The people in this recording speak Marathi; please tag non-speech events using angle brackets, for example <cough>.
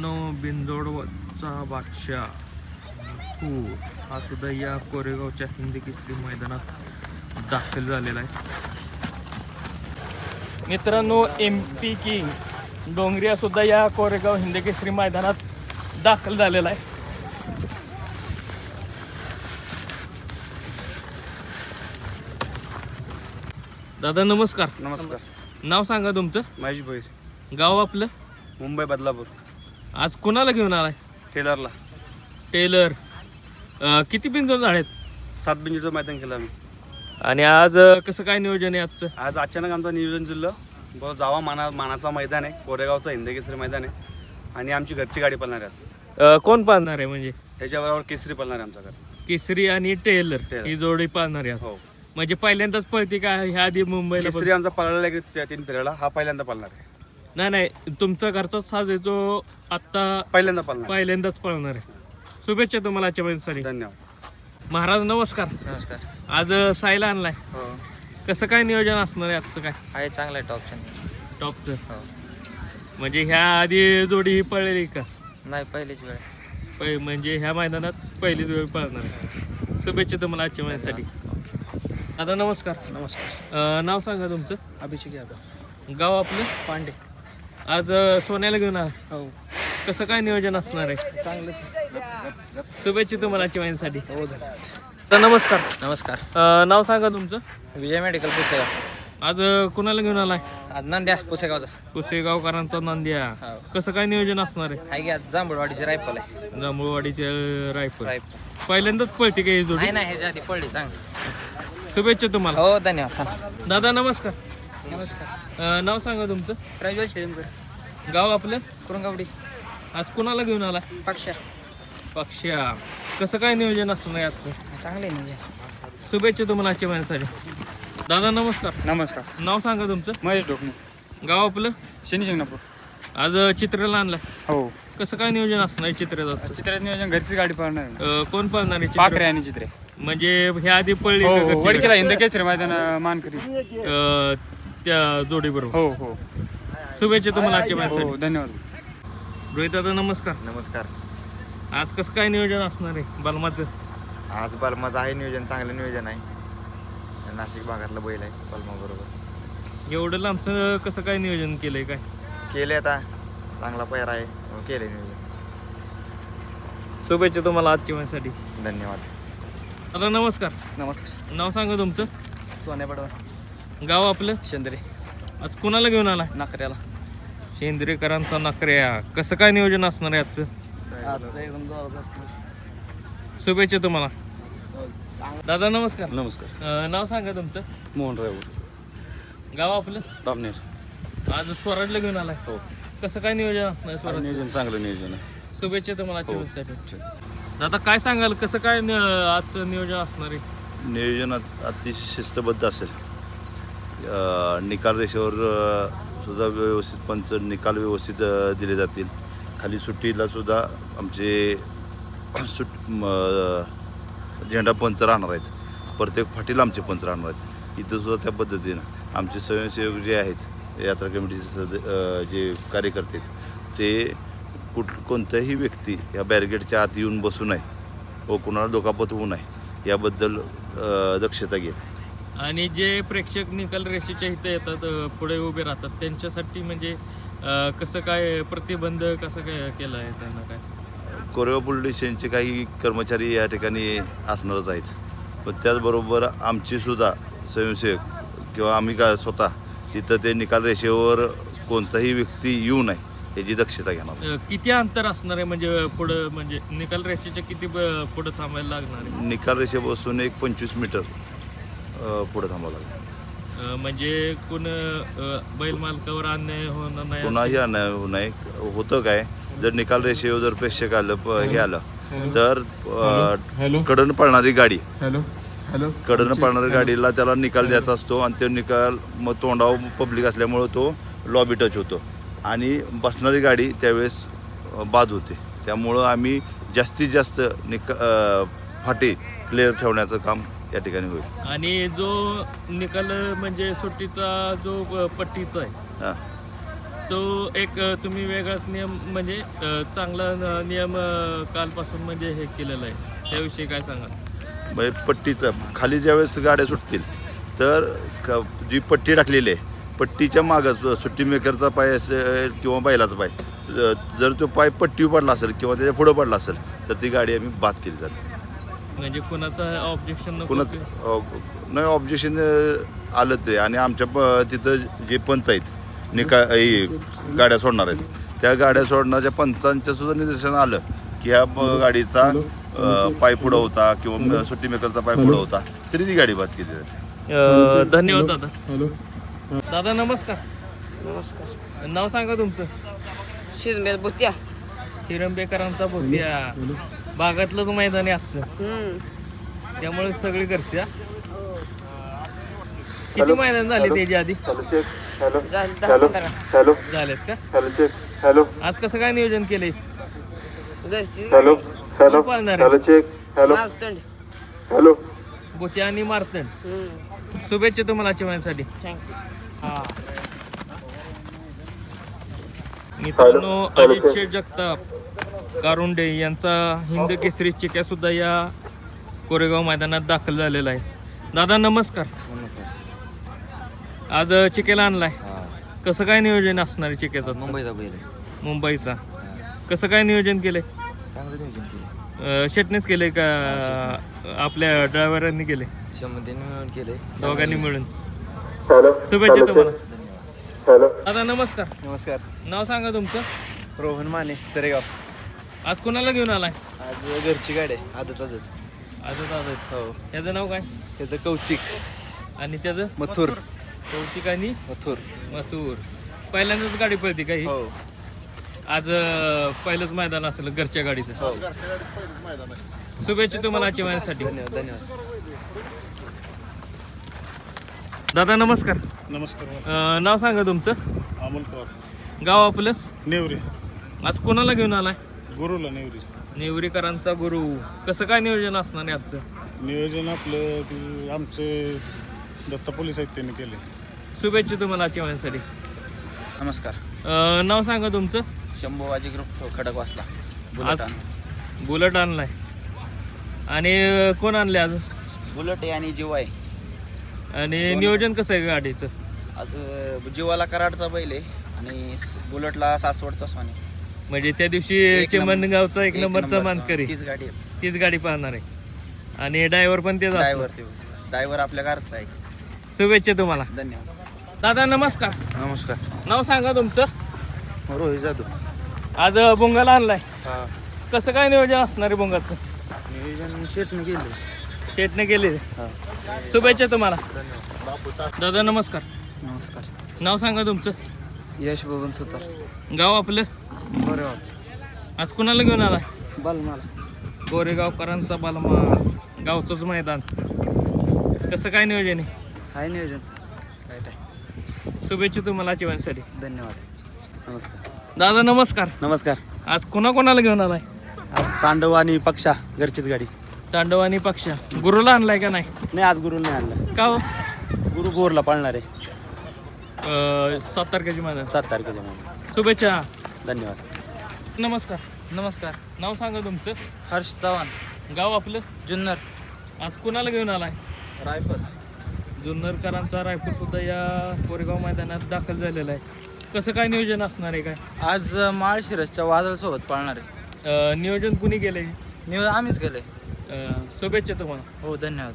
नो बिंदोडचा बादशाह. हो हा सुद्धा या कोरेगावच्या हिंदी केसरी मैदानात दाखल झालेला आहे. मित्रांनो एम पी किंग डोंगरिया सुद्धा या कोरेगाव हिंदी केसरी मैदानात दाखल झालेला आहे. दादा नमस्कार. नमस्कार. नाव सांगा तुमचं. महेश भोईर. गाव आपलं? मुंबई बदलापूर. आज कोणाला घेऊन आलाय? टेलरला. टेलर. अं, किती बिंदू आहेत सात बिंजूचं मैदान केलं आम्ही. आणि आज अं, कसं काय नियोजन आहे आजचं? आज अचानक आमचं नियोजन जुळलं. बघ जावा माना मानाचा मैदान आहे. कोरेगावचं हिंदी केसरी मैदान आहे. आणि आमची घरची गाडी पळणार आहे आज. अं, कोण पाळणार आहे म्हणजे? त्याच्याबरोबर केसरी पळणार आहे आमच्या घरचं. केसरी आणि टेलर टेलर. ही जोडी पाळणार आहे आज. हो. म्हणजे पहिल्यांदाच पळते का? ह्या आधी मुंबईला केसरी आमचा त्या तीन फेऱ्याला. हा पहिल्यांदा पळणार आहे. नाही नाही तुमचा घरचा साज आहे जो आत्ता पहिल्यांदा पळणार आहे. पहिल्यांदाच पळणार आहे. शुभेच्छा तुम्हाला आजच्या महिन्यासाठी धन्यवाद. महाराज नमस्कार. नमस्कार. आज अं, सायला आणलाय. हो. कसं काय नियोजन असणार आहे आजचं काय? आहे चांगलं आहे टॉपशन टॉपचं? हो. म्हणजे ह्या आधी जोडी ही पळलेली का? नाही पहिलीच वेळ. पहि- म्हणजे ह्या मैदानात पहिलीच वेळ पळणार आहे. शुभेच्छा तुम्हाला आजच्या महिन्यासाठी दादा नमस्कार. नमस्कार. अं, नाव सांगा तुमचं. अभिषेक यादव. गाव आपलं? पांडे. आज अं, सोन्याला घेऊन आला. हो. कसं काय नियोजन असणार आहे? चांगलंच शुभेच्छा तुम्हाला महिन्यासाठी हो तर नमस्कार. नमस्कार. अं, नाव सांगा तुमचं. विजय मेडिकल पुसेगाव आज अं, कुणाला घेऊन आलाय? आज नांद्या पुसेगावचा. कुसेगावकरांचा नांदिया. हो. कसं काय नियोजन असणार आहे? की आज जांभूळवाडीची रायफल आहे. जांभूळवाडीचे रायफल. रायफल. पहिल्यांदाच पळते का ही जोडी? नाही नाही ह्याच्या आधी पडली चांगली. शुभेच्छा तुम्हाला. हो धन्यवाद. दादा नमस्कार. नमस्कार. अं, नाव सांगा तुमचं? प्रज्वल शेळीमकर गाव आपलं? कुरंगावडी. आज कुणाला घेऊन आला? पक्षा. पक्ष्या कसं काय नियोजन असणार आजचं चांगले नाही शुभेच्छा तुम्हाला आजच्या महिन्यासाठी दादा नमस्कार. नमस्कार. नाव सांगा तुमचं? महेश डोकणे गाव आपलं? शनी शिंगणापूर. आज चित्राला आणलं हो. कसं काय नियोजन असणार चित्राचं? चित्रात नियोजन घरची गाडी अं, कोण पाळणार आहे पाखरे आणि चित्रे. म्हणजे ह्या आधी पळली हो का हो वडकीला हिंद केसरी मैदान मानकरी? अं, त्या जोडी बरोबर हो हो. शुभेच्छा तुम्हाला आजच्या हो धन्यवाद. रोहित दादा नमस्कार. नमस्कार. आज कसं काय नियोजन असणार आहे बलमाचं? आज बलमाचं आहे नियोजन चांगलं नियोजन आहे. नाशिक भागातला बैल आहे बलमा बरोबर एवढं लांबचं कसं काय नियोजन केलंय काय? केले आता. चांगला पैर आहे हो, केले नियोजन. शुभेच्छा तुम्हाला आजच्या महिन्यासाठी धन्यवाद. दादा नमस्कार. नमस्कार. नाव सांगा तुमचं. सोन्या पडवा. गाव आपलं? शेंदरे. आज कुणाला घेऊन आला नाकऱ्याला. शेंद्रेकरांचा नकऱ्या. कसं काय नियोजन असणार आहे आजचं? शुभेच्छा तुम्हाला. दादा नमस्कार. नमस्कार. अं, नाव सांगा तुमचं. मोहन ड्रायव्हर गाव आपलं? तापनेर आज स्वराजला घेऊन आलाय. हो. कसं काय नियोजन असणार आहे स्वराज नियोजन चांगलं नियोजन आहे. शुभेच्छा तुम्हाला आजच्या दिवसासाठी दादा काय सांगाल? कसं काय नि- आजचं नियोजन असणार आहे? नियोजन अत- अतिशय शिस्तबद्ध असेल. निकाल रेषेवर सुद्धा व्यवस्थित पंच निकाल व्यवस्थित दिले जातील. खाली सुट्टीला सुद्धा आमचे <clears throat> सुट झेंडा पंच राहणार आहेत. प्रत्येक फाटीला आमचे पंच राहणार आहेत. इथं सुद्धा त्या पद्धतीनं आमचे स्वयंसेवक जे आहेत यात्रा कमिटीचे सद जे कार्यकर्ते आहेत, ते कुठ कोणत्याही व्यक्ती या बॅरिगेडच्या आत येऊन बसू नये व कुणाला दुखापत होऊ नये याबद्दल दक्षता घेईल आणि जे प्रेक्षक निकाल रेषेच्या इथं येतात पुढे उभे राहतात त्यांच्यासाठी म्हणजे कसं काय प्रतिबंध कसं काय केलं आहे त्यांना काय? कोरेगाव पोलीस स्टेशनचे काही कर्मचारी या ठिकाणी असणारच आहेत. पण त्याचबरोबर आमची सुद्धा स्वयंसेवक किंवा आम्ही का स्वतः तिथं ते निकाल रेषेवर कोणताही व्यक्ती येऊ नये याची दक्षता घेणार. किती अंतर असणार आहे? म्हणजे पुढं म्हणजे निकाल रेषेच्या किती पुढं थांबायला लागणार आहे? निकाल रेषेपासून एक पंचवीस मीटर. पुढे थांबावं लागेल. अं, म्हणजे कोण अं, बैल मालकावर अन्याय होणार नाही पुन्हाही अन्याय होऊ नये. होतं काय? जर निकाल रेषेवर जर प्रेक्षक आलं प- हे आलं तर कडन पळणारी गाडी. हॅलो. हॅलो. कडनं पळणाऱ्या गाडीला त्याला निकाल द्यायचा असतो आणि तो निकाल मग तोंडावर पब्लिक असल्यामुळं तो लॉबी टच होतो. आणि बसणारी गाडी त्यावेळेस अ, बाद होते. त्यामुळं आम्ही जास्तीत जास्त निका अ, फाटे क्लिअर ठेवण्याचं काम या ठिकाणी होईल. आणि जो निकाल म्हणजे सुट्टीचा जो पट्टीचा आहे हां. तो एक तुम्ही वेगळाच नियम म्हणजे चांगला नियम कालपासून म्हणजे हे केलेला आहे. त्याविषयी काय सांगा म्हणजे पट्टीचं खाली ज्यावेळेस गाड्या सुटतील तर क- जी पट्टी टाकलेली आहे पट्टीच्या मागच सुट्टी मेकरचा पाय असेल किंवा बैलाचा पाय ज- जर तो पाय पट्टीवर पडला असेल किंवा त्याच्या पुढं पडला असेल तर ती गाडी आम्ही बाद केली जाते. म्हणजे कुणाचं ऑब्जेक्शन नाही ऑब्जेक्शन आलंच आहे आणि आमच्या प- तिथं जे पंच आहेत निका हे गाड्या सोडणार आहेत. त्या गाड्या सोडणाऱ्या पंचांच्या सुद्धा निदर्शन आलं की ह्या गाडीचा पाय पुढं होता किंवा सुट्टी मेकरचा पाय पुढं होता. तरी ती गाडी बाद केली जाते. धन्यवाद दादा. दादा नमस्कार. नमस्कार. नाव सांगा तुमचं. शिरंबेकरांचा भोतिया. भागातलंच मैदान आहे आजचं. हम्म. त्यामुळे सगळी घरच्या किती मैदान झाले त्याच्या आधी? झालं दहा पंधरा. झालेत का? आज कसं काय नियोजन केलंय? घरची. कोण पाळणार आहे? मालतंड भोतिया आणि मारतण हम्म. शुभेच्छा तुम्हाला चिवण्यासाठी थँक्यू हा. मित्रांनो अजित शेठ जगताप. कारुंडे यांचा हिंद केसरी चिक्या सुद्धा या कोरेगाव मैदानात दाखल झालेला आहे. दादा नमस्कार. आज चिकेला आणलाय. कसं काय नियोजन असणार आहे चिक्याचं? मुंबईचा बैल. आहे मुंबईचा कसं काय नियोजन केलंय? चांगलं नियोजन केलं अ, शेटनेच केलंय का आपल्या ड्रायव्हरांनी केले मिळून केलंय. दोघांनी मिळून. शुभेच्छा तुम्हाला. दादा नमस्कार. नमस्कार. नाव सांगा तुमचं. रोहन माने सरेगाव. आज कोणाला घेऊन आलाय? आज घरची गाडी आहे आदत आदत. आजच आजच हो. त्याचं नाव काय? त्याचं कौतिक. आणि त्याचं? मथुर. कौतिक आणि? मथुर. मथुर. पहिल्यांदाच गाडी पळते काही हो? आज अं, पहिलंच मैदान असेल घरच्या गाडीचं. हो. शुभेच्छा तुम्हाला आजच्या महिन्यासाठी धन्यवाद धन्यवाद. दादा नमस्कार. नमस्कार. अं, नाव सांगा तुमचं. अमोल पवार. गाव आपलं? नेवरी. आज कोणाला घेऊन आलाय? गुरुला नेवरी. नेवरीकरांचा गुरु. कसं काय नियोजन असणार आहे आजचं? नियोजन आपलं ते आमचे दत्ता पोलीस आहेत त्यांनी केले. शुभेच्छा तुम्हाला आजच्या महिन्यासाठी नमस्कार. अं, नाव सांगा तुमचं? शंभूबाजी ग्रुप खडक वाचला आज बुलट आणलाय. आणि अं, कोण आणले आज? बुलट आहे आणि जीव आहे. आणि नियोजन कसं आहे गाडीचं? आज अ, जीवाला कराडचा बैल आहे आणि स- बुलटला सासवडचा स्वानी म्हणजे त्या दिवशी एक चिमणगावचा एक नंबरचा. मानकरी. तीच गाडी आहे. तीच गाडी पाहणार आहे. आणि ड्रायव्हर पण तेच असणार. ड्रायव्हर ते ड्रायव्हर आपल्या कारचा आहे. शुभेच्छा तुम्हाला. धन्यवाद. दादा नमस्कार. नमस्कार. नाव सांगा तुमचं. रोहित जाधव. आज अं, बोंगाला आणलाय. कसं काय नियोजन असणार आहे बोंगाचं? नियोजन शेटने केलं शेटने केले शुभेच्छा तुम्हाला. दादा नमस्कार. नमस्कार. नाव सांगा तुमचं. यश बबन सुतार. गाव आपलं? बरोबर आज कुणाला घेऊन आला? बालमाला. गोरेगावकरांचा बालमा गावचंच मैदान. कसं काय नियोजन आहे? हाय नियोजन. काय काय शुभेच्छा तुम्हाला जीवनसाठी धन्यवाद. नमस्कार. दादा नमस्कार. नमस्कार. आज कोणा कोणाला घेऊन आलाय? आज तांडव आणि पक्षा घरचीच गाडी. तांडव आणि पक्षा. गुरुला आणलाय का नाही? नाही आज गुरु नाही आणला. का हो? गुरु गोरला पाळणार. आहे अं, सात तारखेची मैदान सात तारखेच्या म्हणून शुभेच्छा. धन्यवाद. नमस्कार. नमस्कार. नाव सांगा तुमचं. हर्ष चव्हाण. गाव आपलं? जुन्नर. आज कुणाला घेऊन आलाय? रायफल. जुन्नरकरांचा रायपूर सुद्धा या कोरेगाव मैदानात दाखल झालेला आहे. कसं काय नियोजन असणार आहे काय? आज माळशिरसच्या वादळसोबत पाळणार आहे. अं, नियोजन कुणी केलंय? नियोजन आम्हीच केले शुभेच्छा तुम्हाला. हो धन्यवाद.